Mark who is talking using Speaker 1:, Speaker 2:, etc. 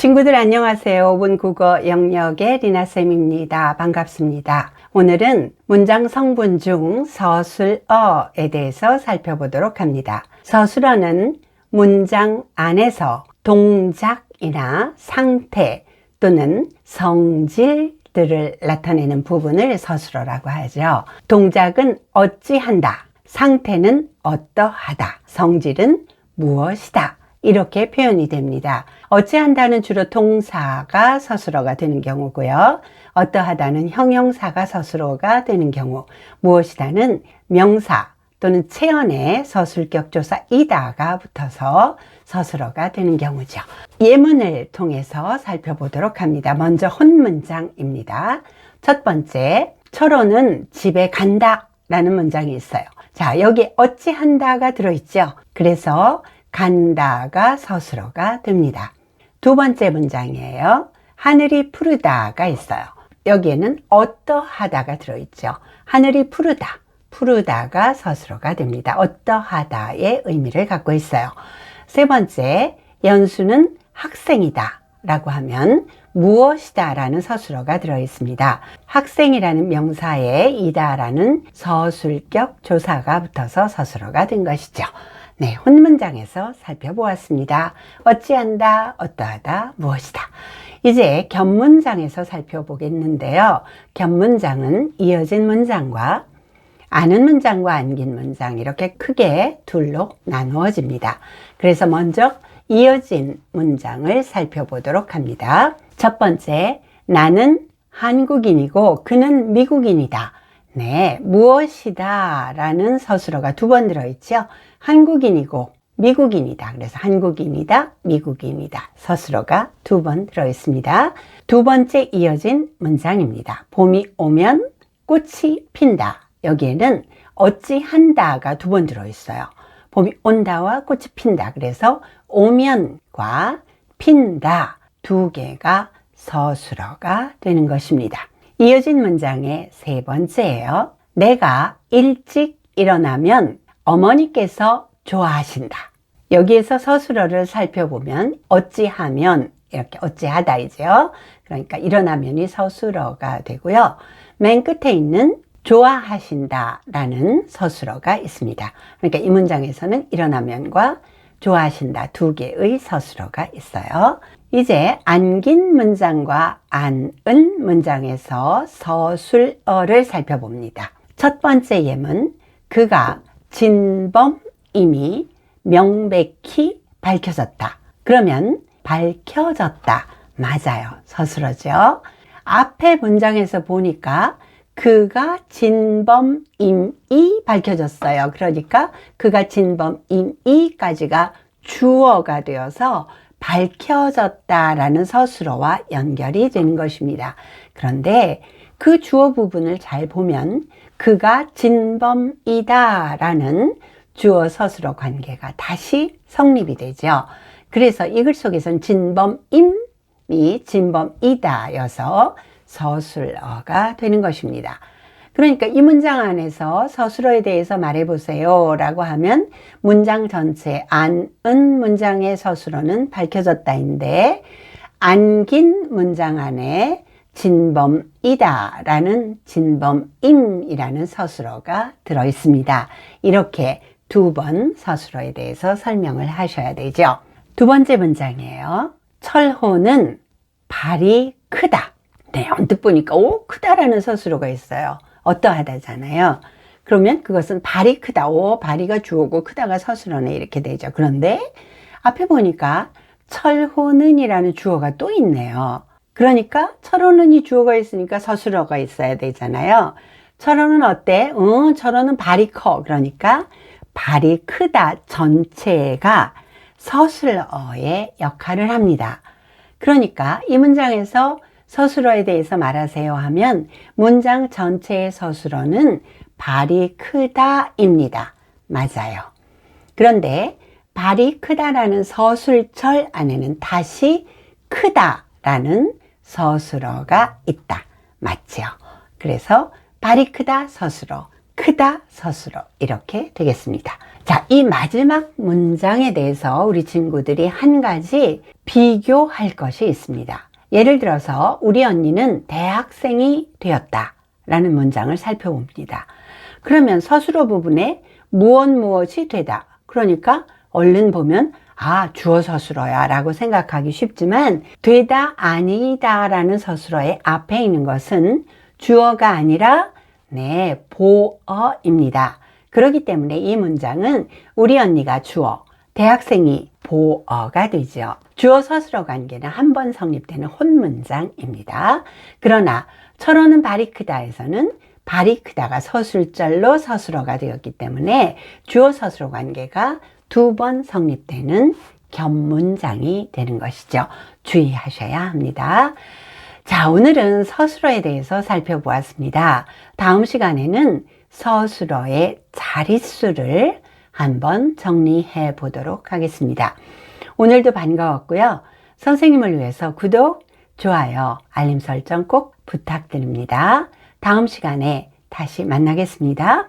Speaker 1: 친구들 안녕하세요. 5분 국어 영역의 리나쌤입니다. 반갑습니다. 오늘은 문장 성분 중 서술어에 대해서 살펴보도록 합니다. 서술어는 문장 안에서 동작이나 상태 또는 성질 들을 나타내는 부분을 서술어라고 하죠. 동작은 어찌한다. 상태는 어떠하다. 성질은 무엇이다. 이렇게 표현이 됩니다. 어찌한다는 주로 동사가 서술어가 되는 경우고요. 어떠하다는 형용사가 서술어가 되는 경우, 무엇이다는 명사 또는 체언의 서술격 조사 이다가 붙어서 서술어가 되는 경우죠. 예문을 통해서 살펴보도록 합니다. 먼저 혼문장입니다. 첫 번째, 철호는 집에 간다 라는 문장이 있어요. 자, 여기 어찌한다가 들어있죠. 그래서 간다가 서술어가 됩니다. 두 번째 문장이에요. 하늘이 푸르다가 있어요. 여기에는 어떠하다가 들어있죠. 하늘이 푸르다. 푸르다가 서술어가 됩니다. 어떠하다의 의미를 갖고 있어요. 세 번째, 연수는 학생이다. 라고 하면 무엇이다 라는 서술어가 들어 있습니다. 학생이라는 명사에 이다 라는 서술격 조사가 붙어서 서술어가 된 것이죠. 네, 혼문장에서 살펴보았습니다. 어찌한다, 어떠하다, 무엇이다. 이제 견문장에서 살펴보겠는데요. 견문장은 이어진 문장과 아는 문장과 안긴 문장 이렇게 크게 둘로 나누어집니다. 그래서 먼저 이어진 문장을 살펴보도록 합니다. 첫 번째, 나는 한국인이고 그는 미국인이다. 네, 무엇이다 라는 서술어가 두 번 들어있죠. 한국인이고 미국인이다. 그래서 한국인이다, 미국인이다. 서술어가 두 번 들어있습니다. 두 번째 이어진 문장입니다. 봄이 오면 꽃이 핀다. 여기에는 어찌한다가 두 번 들어있어요. 봄이 온다와 꽃이 핀다. 그래서 오면과 핀다 두 개가 서술어가 되는 것입니다. 이어진 문장의 세 번째예요. 내가 일찍 일어나면 어머니께서 좋아하신다. 여기에서 서술어를 살펴보면 어찌하면 이렇게 어찌하다이죠. 그러니까 일어나면이 서술어가 되고요. 맨 끝에 있는 좋아하신다 라는 서술어가 있습니다. 그러니까 이 문장에서는 일어나면과 좋아하신다 두 개의 서술어가 있어요. 이제 안긴 문장과 안은 문장에서 서술어를 살펴봅니다. 첫 번째 예문, 그가 진범임이 명백히 밝혀졌다. 그러면 밝혀졌다. 맞아요. 서술어죠. 앞에 문장에서 보니까 그가 진범임이 밝혀졌어요. 그러니까 그가 진범임이까지가 주어가 되어서 밝혀졌다라는 서술어와 연결이 되는 것입니다. 그런데 그 주어 부분을 잘 보면 그가 진범이다라는 주어 서술어 관계가 다시 성립이 되죠. 그래서 이 글 속에서는 진범임이 진범이다여서 서술어가 되는 것입니다. 그러니까 이 문장 안에서 서술어에 대해서 말해보세요 라고 하면 문장 전체 안은 문장의 서술어는 밝혀졌다인데 안긴 문장 안에 진범이다 라는 진범임이라는 서술어가 들어 있습니다. 이렇게 두 번 서술어에 대해서 설명을 하셔야 되죠. 두 번째 문장이에요. 철호는 발이 크다. 네, 언뜻 보니까 오 크다라는 서술어가 있어요. 어떠하다잖아요. 그러면 그것은 발이 크다. 오 발이가 주어고 크다가 서술어네 이렇게 되죠. 그런데 앞에 보니까 철호는이라는 주어가 또 있네요. 그러니까 철호는이 주어가 있으니까 서술어가 있어야 되잖아요. 철호는 어때? 응, 철호는 발이 커. 그러니까 발이 크다 전체가 서술어의 역할을 합니다. 그러니까 이 문장에서 서술어에 대해서 말하세요 하면 문장 전체의 서술어는 발이 크다입니다. 맞아요. 그런데 발이 크다라는 서술철 안에는 다시 크다라는 서술어가 있다. 맞죠? 그래서 발이 크다 서술어, 크다 서술어 이렇게 되겠습니다. 자, 이 마지막 문장에 대해서 우리 친구들이 한 가지 비교할 것이 있습니다. 예를 들어서 우리 언니는 대학생이 되었다 라는 문장을 살펴봅니다. 그러면 서술어 부분에 무엇 무엇이 되다. 그러니까 얼른 보면 아, 주어 서술어야 라고 생각하기 쉽지만 되다 아니다 라는 서술어의 앞에 있는 것은 주어가 아니라 네, 보어입니다. 그렇기 때문에 이 문장은 우리 언니가 주어, 대학생이 보어가 되죠. 주어 서술어 관계는 한 번 성립되는 혼문장입니다. 그러나 철호는 발이 크다에서는 발이 크다가 서술절로 서술어가 되었기 때문에 주어 서술어 관계가 두 번 성립되는 견문장이 되는 것이죠. 주의하셔야 합니다. 자, 오늘은 서술어에 대해서 살펴보았습니다. 다음 시간에는 서술어의 자릿수를 한번 정리해 보도록 하겠습니다. 오늘도 반가웠고요. 선생님을 위해서 구독, 좋아요, 알림 설정 꼭 부탁드립니다. 다음 시간에 다시 만나겠습니다.